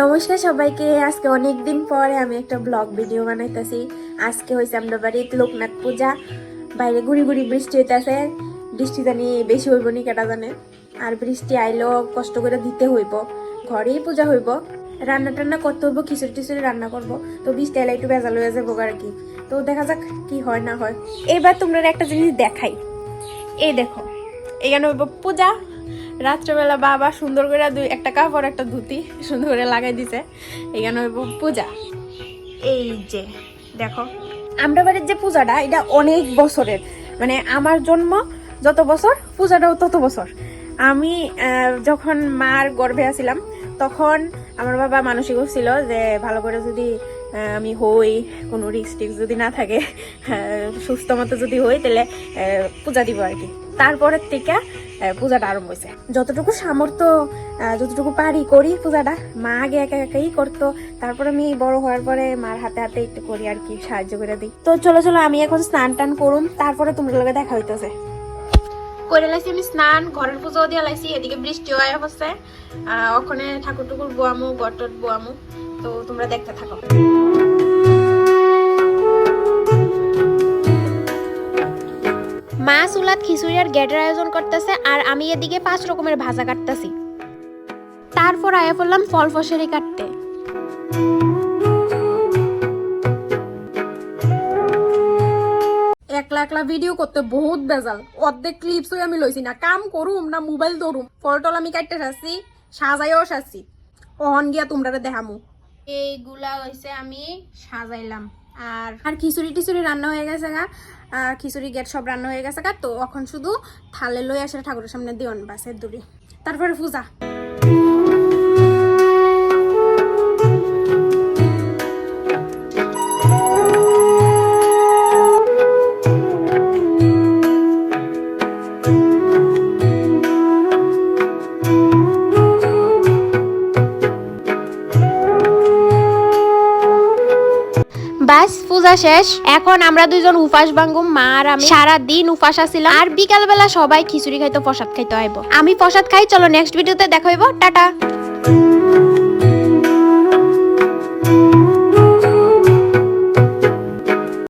নমস্কার সবাইকে। আজকে অনেক দিন পরে আমি একটা ব্লগ ভিডিও বানাইতেছি। আজকে হয়েছে আমরা বাড়িতে লোকনাথ পূজা। বাইরে ঘুরি গুড়ি বৃষ্টি হইতেছে। বৃষ্টি জানি বেশি হইব নি কেটা জানে। আর বৃষ্টি আইলেও কষ্ট করে দিতে হইব। ঘরেই পূজা হইব। রান্না টান্না করতে হইব, খিচুড়ি টিচুড়ি রান্না করব। তো বৃষ্টি আইলে একটু বেজাল হয়ে যাব আর কি। তো দেখা যাক কি হয় না হয়। এবার তোমরা একটা জিনিস দেখাই। এই দেখো, এখানে হইব পূজা। রাত্রেবেলা বাবা সুন্দর করে দুই, একটা কাপড়, একটা ধুতি সুন্দর করে লাগাই দিছে। এখানে পূজা। এই যে, দেখো। আমরা বাড়ির যে পূজাটা, এটা অনেক বছরের। মানে আমার জন্ম যত বছর, পূজাটাও তত বছর। আমি যখন মার গর্ভে আছিলাম, তখন আমার বাবা মানসিক ছিল যে, ভালো করে যদি আমি হই, কোনো রিক্স টিক্স যদি না থাকে সুস্থ মতো যদি হই, তাহলে পূজা দিব আর কি। তারপরের থেকে পূজাটা আরম্ভ হয়েছে যতটুকু সামর্থ্য যতটুকু পারি করি পূজাটা, মা আগে একা একাই করতো। তারপর আমি বড় হওয়ার পরে মার হাতে হাতে একটু করি আর কি, সাহায্য করে দিই। তো চলো চলো, আমি এখন স্নান টান করুম, তারপরে তোমার লগে দেখা হইতেছে। করে লাইছি আমি স্নান, ঘরের পুজো দিয়ে লাইছি, এদিকে বৃষ্টিও আয়া হচ্ছে। ওখানে ঠাকুর টুকুর বোয়ামু গটট বোয়ামু। তো তোমরা দেখতে থাকো। মা সুলাত খিচুড়ি আর গেটের আয়োজন করতেছে আর আমি এদিকে পাঁচ রকমের ভাজা কাটতেছি। তারপর আয়া পড়লাম ফল ফসেরি কাটতে। একলা একলা ভিডিও করতে বহুত বেজাল। অর্ধেক ক্লিপস আমি লইছি না। কাম করুম না মোবাইল ধরুম। ফলটল আমি কাটতে চাচ্ছি সাজাইও সাজছি। অহন গিয়া তোমরা দেখামু। এইগুলা হইছে আমি সাজাইলাম। আর আর খিচুড়ি টিচুড়ি রান্না হয়ে গেছে গা। আর খিচুড়ি গেট সব রান্না হয়ে গেছে গা। তো এখন শুধু থালে লই আসে ঠাকুরের সামনে দিওন বাসের দূরে তারপরে পূজা। বাস, পূজা শেষ। এখন আমরা দুইজন উপাস ভাঙ্গুম মা আর আমি। সারা দিন উপাস আছিলাম আর বিকাল বেলা সবাই খিচুড়ি খাইতো, প্রসাদ খাইতে আইব। আমি প্রসাদ খাই, চলো নেক্সট ভিডিওতে দেখাইবো টাটা।